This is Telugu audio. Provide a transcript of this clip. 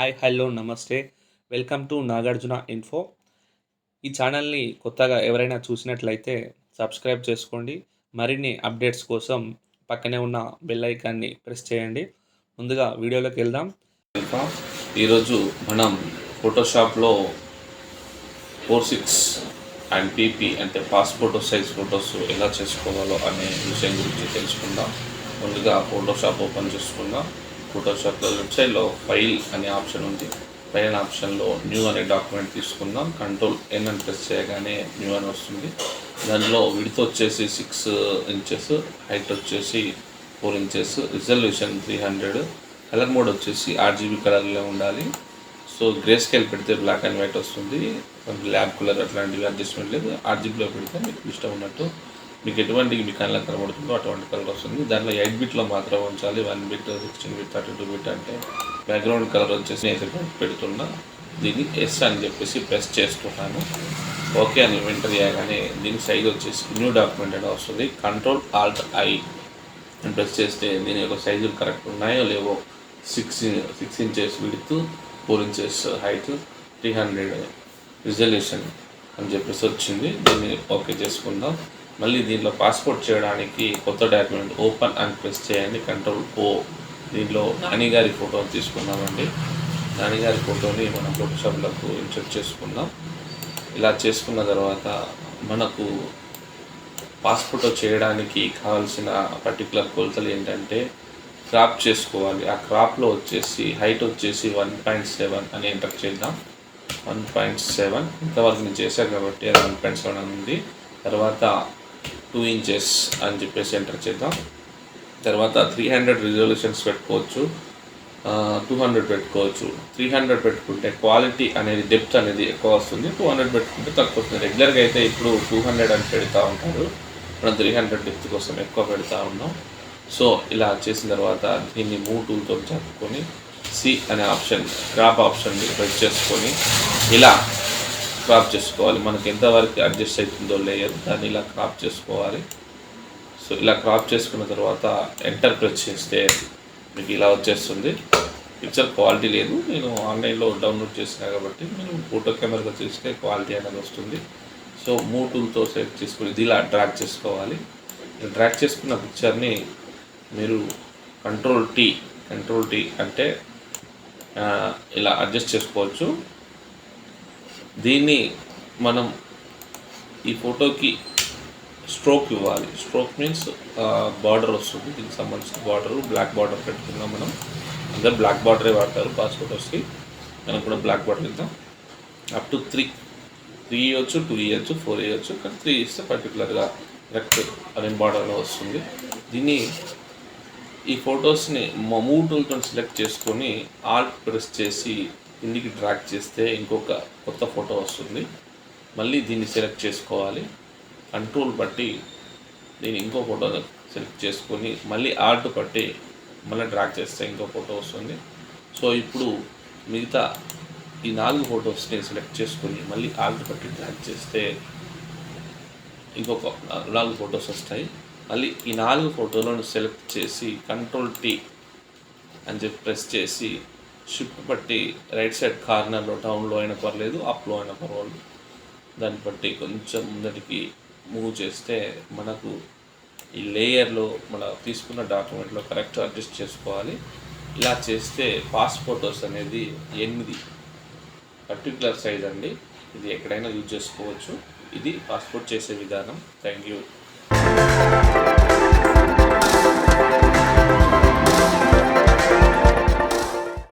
హాయ్ హలో నమస్తే. Welcome to Nagarjuna info. ఈ ఛానల్ని కొత్తగా ఎవరైనా చూసినట్లయితే సబ్స్క్రైబ్ చేసుకోండి. మరిన్ని అప్డేట్స్ కోసం పక్కనే ఉన్న బెల్ ఐకాన్ని ప్రెస్ చేయండి. ముందుగా వీడియోలోకి వెళ్దాం. ఈరోజు మనం ఫోటోషాప్లో ఫోర్ సిక్స్ అండ్ పీపీ అంటే పాస్పోర్ట్ సైజ్ ఫొటోస్ ఎలా చేసుకోవాలో అనే విషయం గురించి తెలుసుకుందాం. ముందుగా ఫోటోషాప్ ఓపెన్ చేసుకుందాం. ఫోటోషాప్లో లెఫ్ట్ సైడ్లో ఫైల్ అనే ఆప్షన్ ఉంది. ఫైల్ ఆప్షన్లో న్యూ అనే డాక్యుమెంట్ తీసుకుందాం. కంట్రోల్ ఎన్ అని ప్రెస్ చేయగానే న్యూ అని వస్తుంది. దానిలో విడత్ వచ్చేసి సిక్స్ ఇంచెస్ హైట్ వచ్చేసి four inches resolution three hundred colour mode వచ్చేసి ఆర్జీబీ కలర్లో ఉండాలి. సో గ్రే స్కేల్ పెడితే బ్లాక్ అండ్ వైట్ వస్తుంది. ల్యాబ్ కలర్ అట్లాంటివి అడ్జస్ట్మెంట్ లేదు. ఆర్జీబీలో పెడితే మీకు ఇష్టం ఉన్నట్టు మీకు ఎటువంటి మీ కళ్ళకి కనబడుతుందో అటువంటి కలర్ వస్తుంది. దాంట్లో ఎయిట్ బిట్లో మాత్రం ఉంచాలి. One bit sixteen bit thirty two bit అంటే బ్యాక్గ్రౌండ్ కలర్ వచ్చేసి నేను పెడుతున్నా. దీన్ని ఎస్ అని చెప్పేసి ప్రెస్ చేస్తున్నాను. ఓకే అని ఎంటర్ చేయగానే దీని సైజ్ వచ్చేసి న్యూ డాక్యుమెంట్ అని వస్తుంది. కంట్రోల్ ఆల్ట్ ఐ అని ప్రెస్ చేస్తే దీని యొక్క సైజులు కరెక్ట్ ఉన్నాయో లేవో six six inches width four inches height three hundred resolution అని చెప్పేసి వచ్చింది. దీన్ని ఓకే చేసుకుందాం. మళ్ళీ దీనిలో పాస్పోర్ట్ చేయడానికి కొత్త డాక్యుమెంట్ ఓపెన్ అని ప్రెస్ చేయండి కంట్రోల్ ఓ దీనిలో నాని గారి ఫోటో తీసుకున్నామండి. నాని గారి ఫోటోని మనం ఫోటోషాప్లకు ఇన్సర్ట్ చేసుకుందాం ఇలా చేసుకున్న తర్వాత మనకు పాస్పోర్ట్ చేయడానికి కావాల్సిన పర్టికులర్ కొలతలు ఏంటంటే క్రాప్ చేసుకోవాలి. ఆ క్రాప్లో వచ్చేసి హైట్ వచ్చేసి వన్ పాయింట్ సెవెన్ అని ఎంటర్ చేద్దాం. వన్ పాయింట్ సెవెన్ ఇంతవరకు నేను చేశాను కాబట్టి అది వన్ పాయింట్ సెవెన్ అని ఉంది. తర్వాత టూ ఇంచెస్ అని చెప్పేసి ఎంటర్ చేద్దాం. తర్వాత త్రీ హండ్రెడ్ రిజల్యూషన్స్ పెట్టుకోవచ్చు. టూ హండ్రెడ్ పెట్టుకోవచ్చు. త్రీ హండ్రెడ్ పెట్టుకుంటే క్వాలిటీ అనేది డెప్త్ అనేది ఎక్కువ వస్తుంది. టూ హండ్రెడ్ పెట్టుకుంటే తక్కువ వస్తుంది. రెగ్యులర్గా అయితే ఇప్పుడు టూ హండ్రెడ్ అని పెడతా ఉంటారు. మనం త్రీ హండ్రెడ్ డెప్త్ కోసం ఎక్కువ పెడతా ఉన్నాం. సో ఇలా చేసిన తర్వాత దీన్ని మూవ్ టూల్తో చదువుకొని సి అనే ఆప్షన్ క్రాప్ ఆప్షన్ని ప్రెస్ చేసుకొని ఇలా క్రాప్ చేసుకోవాలి. మనకి ఎంతవరకు అడ్జస్ట్ అవుతుందో లేయర్ దాన్ని ఇలా క్రాప్ చేసుకోవాలి. సో ఇలా క్రాప్ చేసుకున్న తర్వాత ఎంటర్ ప్రెస్ చేస్తే మీకు ఇలా వచ్చేస్తుంది. పిక్చర్ క్వాలిటీ లేదు. నేను ఆన్లైన్లో డౌన్లోడ్ చేసినా కాబట్టి నేను ఫోటో కెమెరాతో చేస్తే క్వాలిటీ అనేది వస్తుంది. సో మూవ్ టూల్తో చేసుకుని ఇది ఇలా డ్రాక్ చేసుకోవాలి. డ్రాక్ చేసుకున్న పిక్చర్ని మీరు కంట్రోల్ టీ కంట్రోల్ టీ అంటే ఇలా అడ్జస్ట్ చేసుకోవచ్చు. దీన్ని మనం ఈ ఫోటోకి స్ట్రోక్ ఇవ్వాలి. స్ట్రోక్ మీన్స్ బార్డర్ వస్తుంది. దీనికి సంబంధించిన బార్డర్. బ్లాక్ బార్డర్ పెట్టుకుందాం మనం. అందరు బ్లాక్ బార్డరే వాడతారు. పాస్ ఫోటోస్కి మనం కూడా బ్లాక్ బార్డర్ ఇద్దాం. Up to three. త్రీ ఇవ్వచ్చు టూ ఇవ్వచ్చు ఫోర్ ఇవ్వచ్చు. కానీ త్రీ ఇస్తే పర్టికులర్గా కరెక్ట్ అనే బార్డర్లో వస్తుంది. దీన్ని ఈ ఫొటోస్ని మూవ్ టూల్తో సెలెక్ట్ చేసుకొని ఆల్ట్ ప్రెస్ చేసి కిందికి ట్రాక్ చేస్తే ఇంకొక కొత్త ఫోటో వస్తుంది. మళ్ళీ దీన్ని సెలెక్ట్ చేసుకోవాలి. కంట్రోల్ బట్టి దీన్ని ఇంకో ఫోటో సెలెక్ట్ చేసుకొని మళ్ళీ ఆర్ట్ పట్టి మళ్ళీ డ్రాగ్ చేస్తే ఇంకో ఫోటో వస్తుంది. సో ఇప్పుడు మిగతా ఈ నాలుగు ఫొటోస్ని సెలెక్ట్ చేసుకొని మళ్ళీ ఆర్ట్ పట్టి డ్రాగ్ చేస్తే ఇంకొక నాలుగు ఫొటోస్ వస్తాయి. మళ్ళీ ఈ నాలుగు ఫోటోలను సెలెక్ట్ చేసి కంట్రోల్ టీ అని చెప్పి ప్రెస్ చేసి షిఫ్ట్ బట్టి రైట్ సైడ్ కార్నర్లో డౌన్లో అయినా పర్లేదు అప్లో అయినా పర్వాలేదు. దాన్ని బట్టి కొంచెం ముందటికి మూవ్ చేస్తే మనకు ఈ లేయర్లో మన తీసుకున్న డాక్యుమెంట్లో కరెక్ట్ అడ్జస్ట్ చేసుకోవాలి. ఇలా చేస్తే పాస్ ఫోటోస్ అనేది ఎనిమిది పర్టికులర్ సైజ్ అండి. ఇది ఎక్కడైనా యూజ్ చేసుకోవచ్చు. ఇది పాస్పోర్ట్ చేసే విధానం. Thank you.